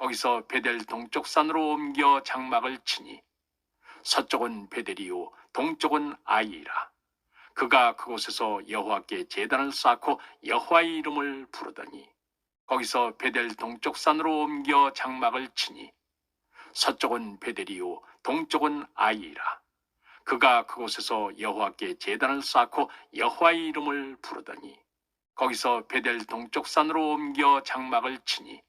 거기서 베델 동쪽 산으로 옮겨 장막을 치니 서쪽은 베델이요 동쪽은 아이라. 그가 그곳에서 여호와께 제단을 쌓고 여호와의 이름을 부르더니 거기서 베델 동쪽 산으로 옮겨 장막을 치니 서쪽은 베델이요 동쪽은 아이라. 그가 그곳에서 여호와께 제단을 쌓고 여호와의 이름을 부르더니 거기서 베델 동쪽 산으로 옮겨 장막을 치니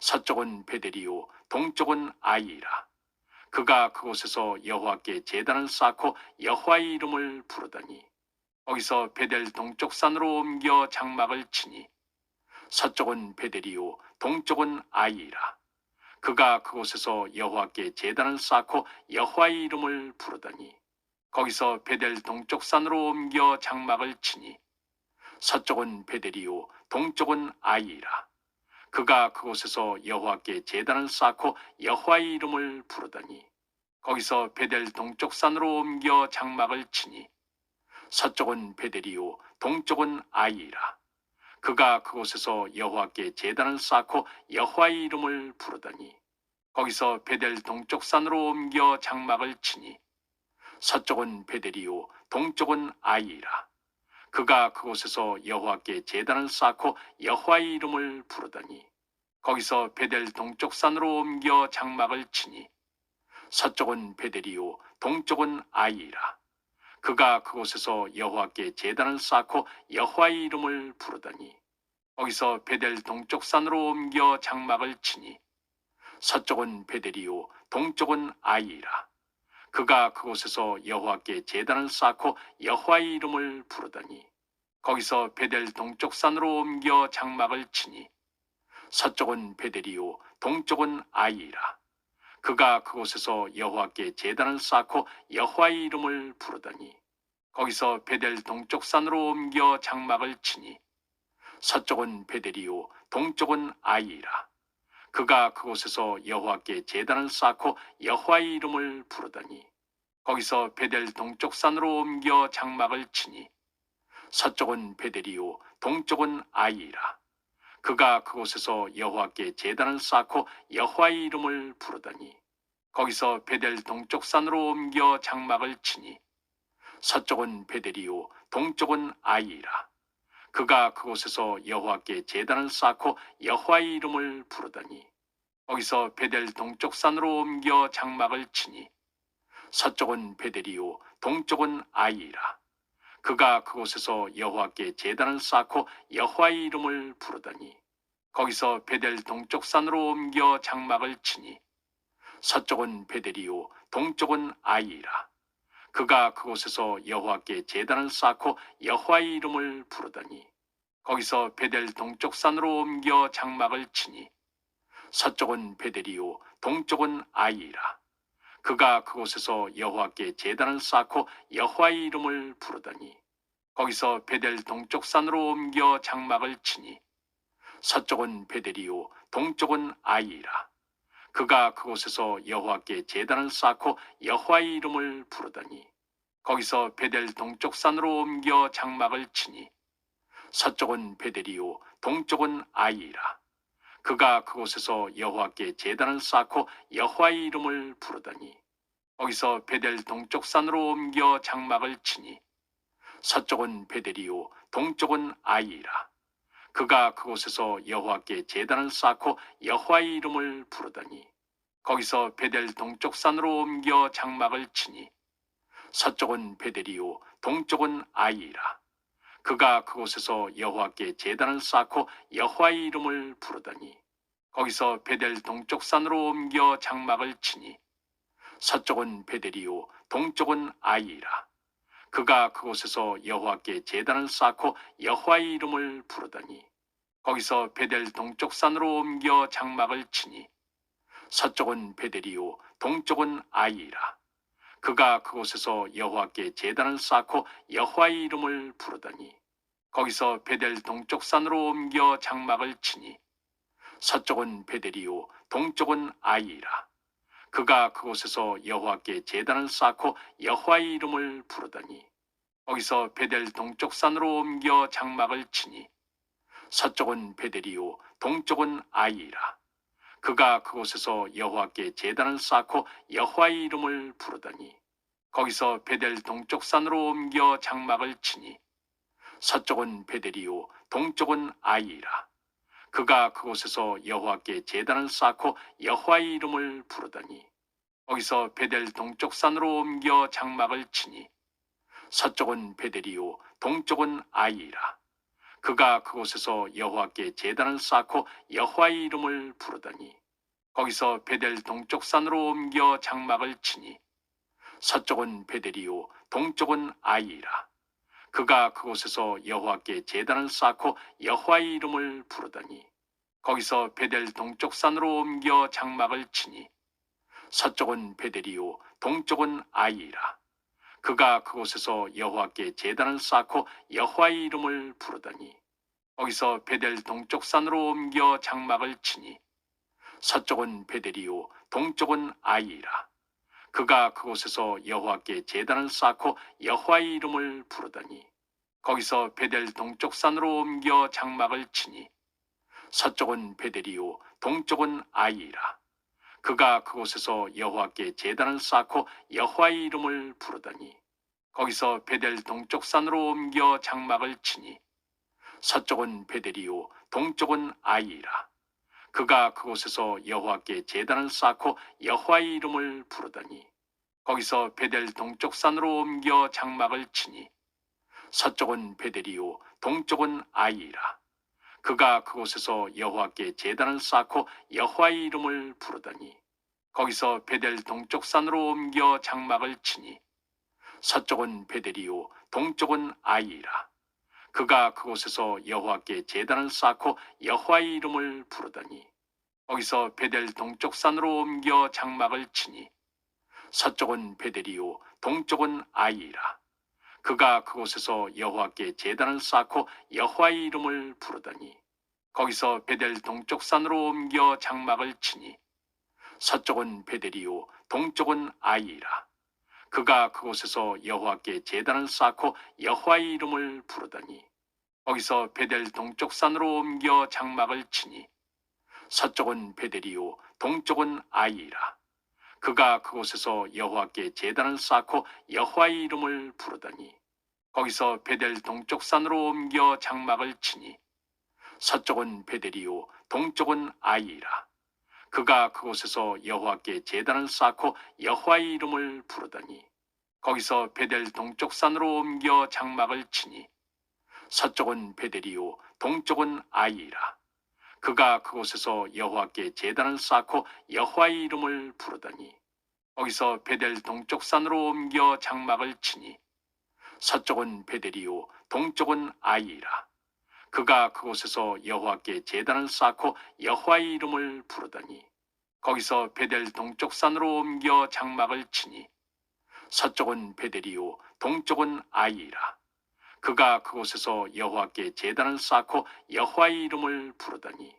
서쪽은 베델이요 동쪽은 아이라. 그가 그곳에서 여호와께 제단을 쌓고 여호와의 이름을 부르더니 거기서 베델 동쪽 산으로 옮겨 장막을 치니 서쪽은 베델이요 동쪽은 아이라. 그가 그곳에서 여호와께 제단을 쌓고 여호와의 이름을 부르더니 거기서 베델 동쪽 산으로 옮겨 장막을 치니 서쪽은 베델이요 동쪽은 아이라 그가 그곳에서 여호와께 제단을 쌓고 여호와의 이름을 부르더니 거기서 베델 동쪽 산으로 옮겨 장막을 치니 서쪽은 베델이요 동쪽은 아이라. 그가 그곳에서 여호와께 제단을 쌓고 여호와의 이름을 부르더니 거기서 베델 동쪽 산으로 옮겨 장막을 치니 서쪽은 베델이요 동쪽은 아이라. 그가 그곳에서 여호와께 제단을 쌓고 여호와의 이름을 부르더니 거기서 베델 동쪽 산으로 옮겨 장막을 치니 서쪽은 베델이요 동쪽은 아이라. 그가 그곳에서 여호와께 제단을 쌓고 여호와의 이름을 부르더니 거기서 베델 동쪽 산으로 옮겨 장막을 치니 서쪽은 베델이요 동쪽은 아이라. 그가 그곳에서 여호와께 제단을 쌓고 여호와의 이름을 부르더니 거기서 베델 동쪽 산으로 옮겨 장막을 치니 서쪽은 베델이요 동쪽은 아이라. 그가 그곳에서 여호와께 제단을 쌓고 여호와의 이름을 부르더니 거기서 베델 동쪽 산으로 옮겨 장막을 치니 서쪽은 베델이요 동쪽은 아이라. 그가 그곳에서 여호와께 제단을 쌓고 여호와의 이름을 부르더니 거기서 베델 동쪽 산으로 옮겨 장막을 치니 서쪽은 베델이요 동쪽은 아이라 그가 그곳에서 여호와께 제단을 쌓고 여호와의 이름을 부르더니 거기서 베델 동쪽 산으로 옮겨 장막을 치니 서쪽은 베델이요 동쪽은 아이라. 그가 그곳에서 여호와께 제단을 쌓고 여호와의 이름을 부르더니 거기서 베델 동쪽 산으로 옮겨 장막을 치니 서쪽은 베델이요 동쪽은 아이라 그가 그곳에서 여호와께 제단을 쌓고 여호와의 이름을 부르더니 거기서 베델 동쪽 산으로 옮겨 장막을 치니 서쪽은 베델이요 동쪽은 아이라. 그가 그곳에서 여호와께 제단을 쌓고 여호와의 이름을 부르더니 거기서 베델 동쪽 산으로 옮겨 장막을 치니 서쪽은 베델이요 동쪽은 아이라 그가 그곳에서 여호와께 제단을 쌓고 여호와의 이름을 부르더니 거기서 베델 동쪽 산으로 옮겨 장막을 치니 서쪽은 베델이요 동쪽은 아이라. 그가 그곳에서 여호와께 제단을 쌓고 여호와의 이름을 부르더니 거기서 베델 동쪽 산으로 옮겨 장막을 치니 서쪽은 베델이요 동쪽은 아이라 그가 그곳에서 여호와께 제단을 쌓고 여호와의 이름을 부르더니 거기서 베델 동쪽 산으로 옮겨 장막을 치니 서쪽은 베델이요 동쪽은 아이라. 그가 그곳에서 여호와께 제단을 쌓고 여호와의 이름을 부르더니 거기서 베델 동쪽 산으로 옮겨 장막을 치니 서쪽은 베델이요 동쪽은 아이라 그가 그곳에서 여호와께 제단을 쌓고 여호와의 이름을 부르더니 거기서 베델 동쪽 산으로 옮겨 장막을 치니 서쪽은 베델이요 동쪽은 아이라. 그가 그곳에서 여호와께 제단을 쌓고 여호와의 이름을 부르더니 거기서 베델 동쪽 산으로 옮겨 장막을 치니 서쪽은 베델이요 동쪽은 아이라 그가 그곳에서 여호와께 제단을 쌓고 여호와의 이름을 부르더니 거기서 베델 동쪽 산으로 옮겨 장막을 치니 서쪽은 베델이요 동쪽은 아이라. 그가 그곳에서 여호와께 제단을 쌓고 여호와의 이름을 부르더니 거기서 베델 동쪽 산으로 옮겨 장막을 치니 서쪽은 베델이요 동쪽은 아이라 그가 그곳에서 여호와께 제단을 쌓고 여호와의 이름을 부르더니 거기서 베델 동쪽 산으로 옮겨 장막을 치니 서쪽은 베델이요 동쪽은 아이라. 그가 그곳에서 여호와께 제단을 쌓고 여호와의 이름을 부르더니 거기서 베델 동쪽 산으로 옮겨 장막을 치니 서쪽은 베델이요 동쪽은 아이라 그가 그곳에서 여호와께 제단을 쌓고 여호와의 이름을 부르더니 거기서 베델 동쪽 산으로 옮겨 장막을 치니 서쪽은 베델이요 동쪽은 아이라. 그가 그곳에서 여호와께 제단을 쌓고 여호와의 이름을 부르더니 거기서 베델 동쪽 산으로 옮겨 장막을 치니 서쪽은 베델이요 동쪽은 아이라 그가 그곳에서 여호와께 제단을 쌓고 여호와의 이름을 부르더니 거기서 베델 동쪽 산으로 옮겨 장막을 치니 서쪽은 베델이요 동쪽은 아이라. 그가 그곳에서 여호와께 제단을 쌓고 여호와의 이름을 부르더니 거기서 베델 동쪽 산으로 옮겨 장막을 치니 서쪽은 베델이요 동쪽은 아이라 그가 그곳에서 여호와께 제단을 쌓고 여호와의 이름을 부르더니 거기서 베델 동쪽 산으로 옮겨 장막을 치니 서쪽은 베델이요 동쪽은 아이라. 그가 그곳에서 여호와께 제단을 쌓고 여호와의 이름을 부르더니 거기서 베델 동쪽 산으로 옮겨 장막을 치니 서쪽은 베델이요 동쪽은 아이라 그가 그곳에서 여호와께 제단을 쌓고 여호와의 이름을 부르더니 거기서 베델 동쪽 산으로 옮겨 장막을 치니 서쪽은 베델이요 동쪽은 아이라. 그가 그곳에서 여호와께 제단을 쌓고 여호와의 이름을 부르더니 거기서 베델 동쪽 산으로 옮겨 장막을 치니 서쪽은 베델이요 동쪽은 아이라 그가 그곳에서 여호와께 제단을 쌓고 여호와의 이름을 부르더니 거기서 베델 동쪽 산으로 옮겨 장막을 치니 서쪽은 베델이요 동쪽은 아이라. 그가 그곳에서 여호와께 제단을 쌓고 여호와의 이름을 부르더니 거기서 베델 동쪽 산으로 옮겨 장막을 치니 서쪽은 베델이요 동쪽은 아이라 그가 그곳에서 여호와께 제단을 쌓고 여호와의 이름을 부르더니 거기서 베델 동쪽 산으로 옮겨 장막을 치니 서쪽은 베델이요 동쪽은 아이라. 그가 그곳에서 여호와께 제단을 쌓고 여호와의 이름을 부르더니 거기서 베델 동쪽 산으로 옮겨 장막을 치니 서쪽은 베델이요 동쪽은 아이라 그가 그곳에서 여호와께 제단을 쌓고 여호와의 이름을 부르더니 거기서 베델 동쪽 산으로 옮겨 장막을 치니 서쪽은 베델이요 동쪽은 아이라. 그가 그곳에서 여호와께 제단을 쌓고 여호와의 이름을 부르더니 거기서 베델 동쪽 산으로 옮겨 장막을 치니 서쪽은 베델이요 동쪽은 아이라. 그가 그곳에서 여호와께 제단을 쌓고 여호와의 이름을 부르더니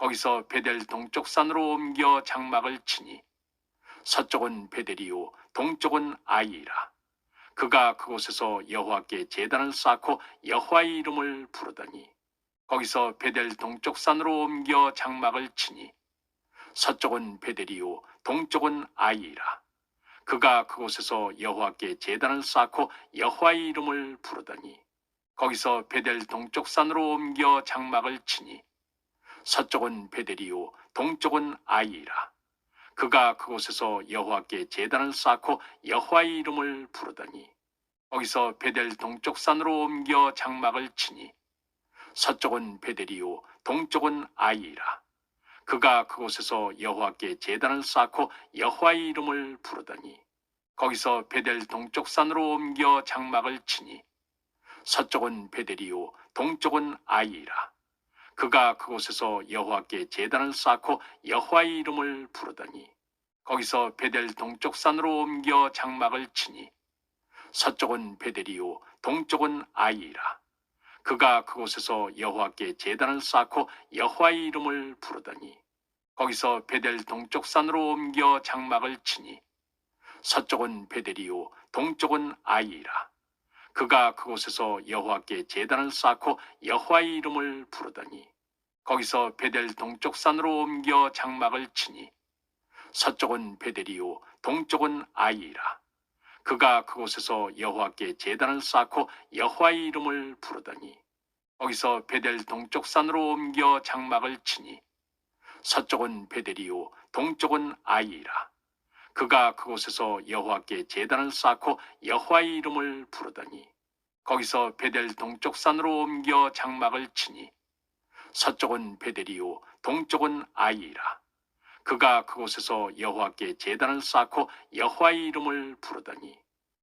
거기서 베델 동쪽 산으로 옮겨 장막을 치니 서쪽은 베델이요 동쪽은 아이라. 그가 그곳에서 여호와께 제단을 쌓고 여호와의 이름을 부르더니 거기서 베델 동쪽 산으로 옮겨 장막을 치니 서쪽은 베델이요 동쪽은 아이라. 그가 그곳에서 여호와께 제단을 쌓고 여호와의 이름을 부르더니 거기서 베델 동쪽 산으로 옮겨 장막을 치니 서쪽은 베델이요 동쪽은 아이라. 그가 그곳에서 여호와께 제단을 쌓고 여호와의 이름을 부르더니 거기서 베델 동쪽 산으로 옮겨 장막을 치니 서쪽은 베델이요 동쪽은 아이라. 그가 그곳에서 여호와께 제단을 쌓고 여호와의 이름을 부르더니 거기서 베델 동쪽 산으로 옮겨 장막을 치니 서쪽은 베델이요 동쪽은 아이라 그가 그곳에서 여호와께 제단을 쌓고 여호와의 이름을 부르더니 거기서 베델 동쪽 산으로 옮겨 장막을 치니 서쪽은 베델이요 동쪽은 아이라. 그가 그곳에서 여호와께 제단을 쌓고 여호와의 이름을 부르더니 거기서 베델 동쪽 산으로 옮겨 장막을 치니 서쪽은 베델이요 동쪽은 아이라 그가 그곳에서 여호와께 제단을 쌓고 여호와의 이름을 부르더니 거기서 베델 동쪽 산으로 옮겨 장막을 치니 서쪽은 베델이요 동쪽은 아이라. 그가 그곳에서 여호와께 제단을 쌓고 여호와의 이름을 부르더니 거기서 베델 동쪽 산으로 옮겨 장막을 치니 서쪽은 베델이요 동쪽은 아이라 그가 그곳에서 여호와께 제단을 쌓고 여호와의 이름을 부르더니 거기서 베델 동쪽 산으로 옮겨 장막을 치니 서쪽은 베델이요 동쪽은 아이라. 그가 그곳에서 여호와께 제단을 쌓고 여호와의 이름을 부르더니